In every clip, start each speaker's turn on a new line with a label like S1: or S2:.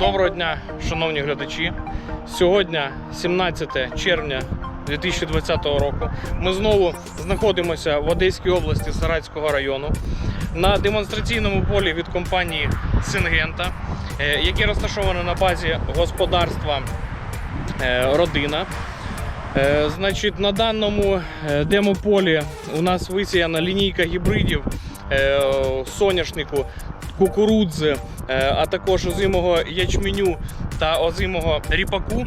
S1: Доброго дня, шановні глядачі. Сьогодні 17 червня 2020 року. Ми знову знаходимося в Одеській області Саратського району на демонстраційному полі від компанії Сингента, е, яке розташоване на базі господарства е, Родина. Е, Значить, на даному е, демополі у нас висіяна лінійка гібридів е, соняшнику, кукурудзи, а також озимого ячменю та озимого ріпаку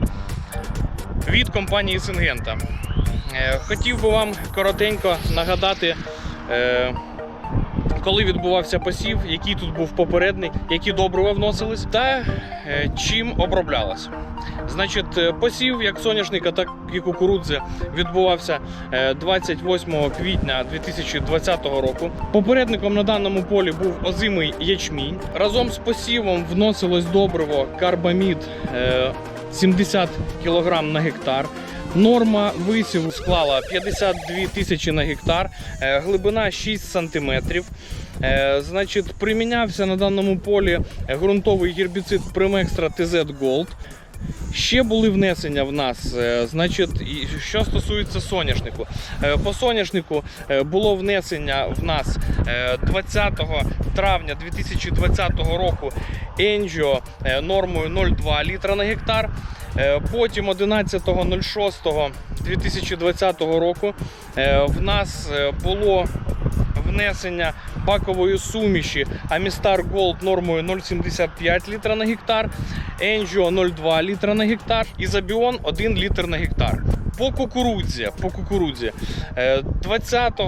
S1: від компанії Сингента. Хотів би вам коротенько нагадати. Е, Коли відбувався посів, який тут був попередник, які добрива вносились, та е, чим оброблялось. Значить, е, посів як соняшника, так і кукурудзи відбувався е, 28 квітня 2020 року. Попередником на даному полі був озимий ячмінь. Разом з посівом вносилось добриво карбамід е, 70 кг на гектар. Норма висіву склала 52 тисячі на гектар, е, глибина 6 сантиметрів. Е, Значить, примінявся на даному полі ґрунтовий гербіцид Primextra TZ Gold. Ще були внесення в нас, е, значить, що стосується соняшнику. Е, По соняшнику е, було внесення в нас е, 20 травня 2020 року Енджіо е, нормою 0,2 літра на гектар. Потім 11.06.2020 року в нас було внесення бакової суміші Amistar Gold нормою 0,75 літра на гектар, Angio 0,2 літра на гектар і Zabion 1 літр на гектар. По кукурудзі, по кукурудзі е, 20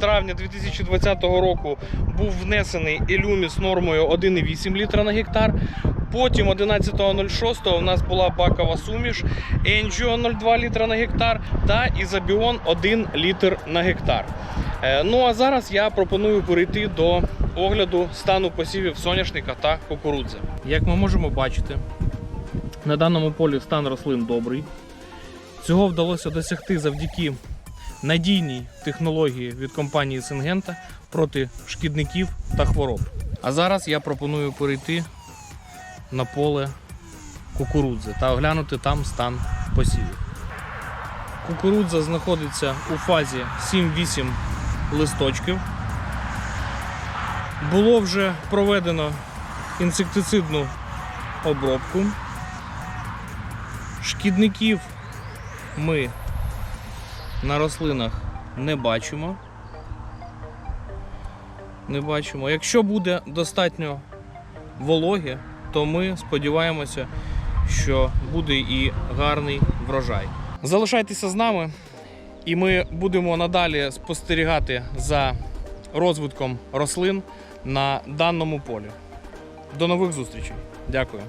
S1: травня 2020 року був внесений Елюміс нормою 1,8 літра на гектар. Потім 11.06 у нас була бакова суміш Angio 0,2 літра на гектар та Ізобіон 1 літр на гектар. Е, Ну а зараз я пропоную перейти до огляду стану посівів соняшника та кукурудзи. Як ми можемо бачити, на даному полі стан рослин добрий. Цього вдалося досягти завдяки надійній технології від компанії Сингента проти шкідників та хвороб. А зараз я пропоную перейти на поле кукурудзи та оглянути там стан посівів. Кукурудза знаходиться у фазі 7-8 листочків. Було вже проведено інсектицидну обробку. Шкідників ми на рослинах не бачимо. Не бачимо. Якщо буде достатньо вологи, то ми сподіваємося, що буде і гарний врожай. Залишайтеся з нами, і ми будемо надалі спостерігати за розвитком рослин на даному полі. До нових зустрічей. Дякую.